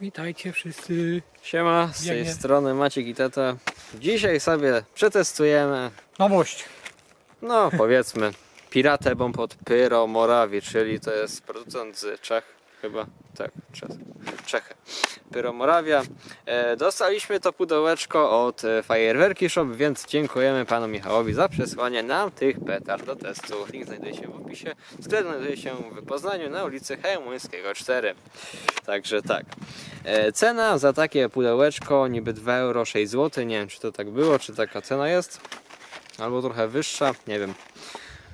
Witajcie wszyscy. Siema, z tej Biegnie. strony Maciek i Tata. Dzisiaj sobie przetestujemy, Nowość. no powiedzmy, Piratę Bomb od Pyro Morawi, czyli to jest producent z Czech, chyba, tak, Czech, Czechy. Pyro Morawia. E, dostaliśmy to pudełeczko od e, Fajerwerki Shop, więc dziękujemy panu Michałowi za przesłanie nam tych petard do testu. Link znajduje się w opisie. Sklep znajduje się w Poznaniu na ulicy Chełmońskiego 4. Także tak. E, Cena za takie pudełeczko niby 2 euro 6 zł. Nie wiem czy to tak było, czy taka cena jest. Albo trochę wyższa, nie wiem.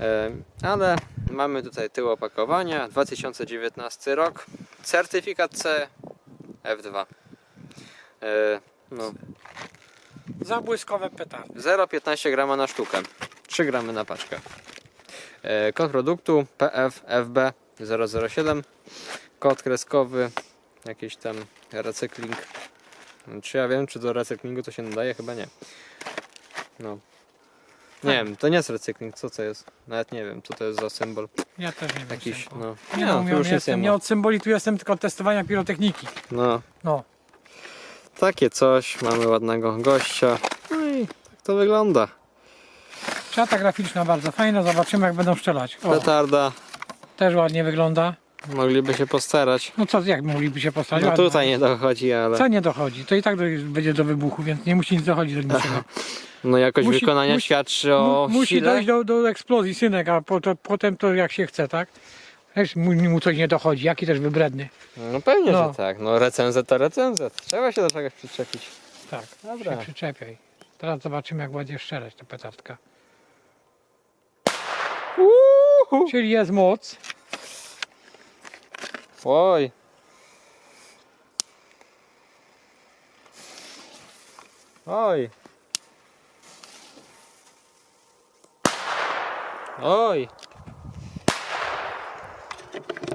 E, Ale mamy tutaj tył opakowania. 2019 rok. Certyfikat C F2. E, No, Zabłyskowe petardy. 0,15 grama na sztukę. 3 gramy na paczkę. Kod produktu PFFB 007. Kod kreskowy. Jakiś tam recykling. Czy ja wiem, czy do recyklingu to się nadaje? Chyba nie. No. Nie wiem, to nie jest recykling, co to jest? Nawet nie wiem, co to jest za symbol. Ja też nie wiem. Jakiś, no. Nie, no, no, tu nie, już nic jestem, nie nie od symboli, tu jestem tylko od testowania pirotechniki. No, No. takie coś. Mamy ładnego gościa. No i tak to wygląda. Czata graficzna bardzo fajna, zobaczymy jak będą strzelać. O, Petarda. też ładnie wygląda. Mogliby się postarać. No co, jak mogliby się postawić? No Ładnie. tutaj nie dochodzi, ale... Co nie dochodzi? To i tak do, będzie do wybuchu, więc nie musi nic dochodzić do niczego. No jakość Musi- wykonania musi- świadczy o Mu, musi sile. dojść do, do eksplozji synek, a po, to, potem to jak się chce, tak? Wiesz, mu, mu coś nie dochodzi, jaki też wybredny. No pewnie, No. że tak. No recenzet to recenzet. Trzeba się do czegoś przyczepić. Tak, Dobra. się przyczepiaj. Teraz zobaczymy jak będzie strzelać ta petardka. Czyli jest moc. Oj. Oj. Oj.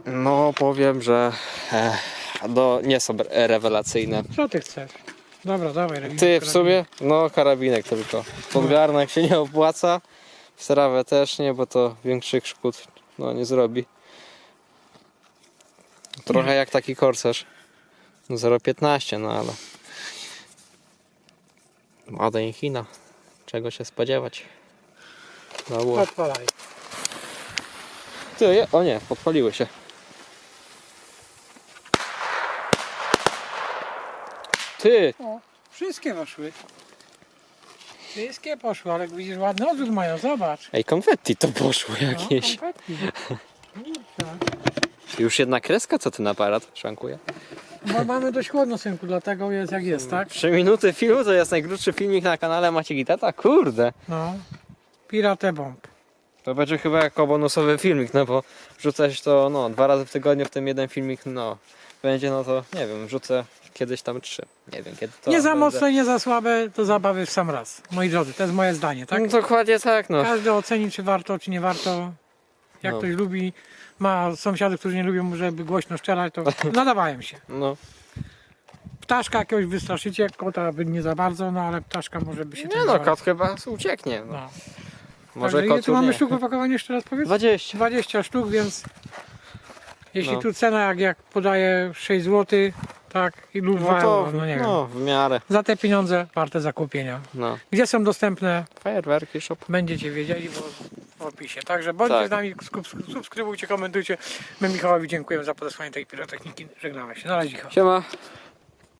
No powiem, że e, no, nie są re- rewelacyjne. Co ty chcesz? Dobra, dawaj. Ty w karabin. sumie? No karabinek tylko. Podgarnek się nie opłaca. W Strawę też nie, bo to większych szkód no, nie zrobi. Trochę jak taki korsarz. No 0,15 no ale... Made in China. Czego się spodziewać? Dobra. Odpalaj. Ty, o nie, podpaliły się. Ty! O, wszystkie poszły. Wszystkie poszły, ale widzisz, ładny odrzut mają, zobacz. Ej, konfetti to poszło No, jakieś. konfetti. Kurczę. Już jedna kreska, co ten aparat szankuje? Bo mamy dość chłodno, synku, dlatego jest jak jest, tak? 3 minuty filmu to jest najkrótszy filmik na kanale Maciek i Tata? Kurde! No. Pirate Bomb. To będzie chyba jako bonusowy filmik, no bo wrzucać to no dwa razy w tygodniu, w tym jeden filmik, no będzie no to nie wiem, wrzucę kiedyś tam trzy. Nie wiem kiedy to nie za będę- mocne, nie za słabe, to zabawy w sam raz. Moi drodzy, to jest moje zdanie, tak? No, dokładnie tak, no. Każdy oceni, czy warto, czy nie warto. Jak No. ktoś lubi, ma sąsiadów, którzy nie lubią, żeby głośno strzelać, to nadawają się. no. Ptaszka jakiegoś wystraszycie, kota by nie za bardzo, no ale ptaszka może by się Nie tym no, kot chyba ucieknie. No. No. Może Także ile tu mamy nie. sztuk w opakowaniu, jeszcze raz powiedz? 20. 20 sztuk, więc jeśli No. tu cena jak, jak podaje 6 zł, tak, i lub 2 No to euro, no nie wiem. no, w miarę. Za te pieniądze warte zakupienia. No. Gdzie są dostępne, Fajerwerki shop. będziecie wiedzieli bo opisie. Także bądźcie Tak. z nami, skub- subskrybujcie, komentujcie. My Michałowi dziękujemy za podesłanie tej pirotechniki. Żegnamy się. Na razie. Siema.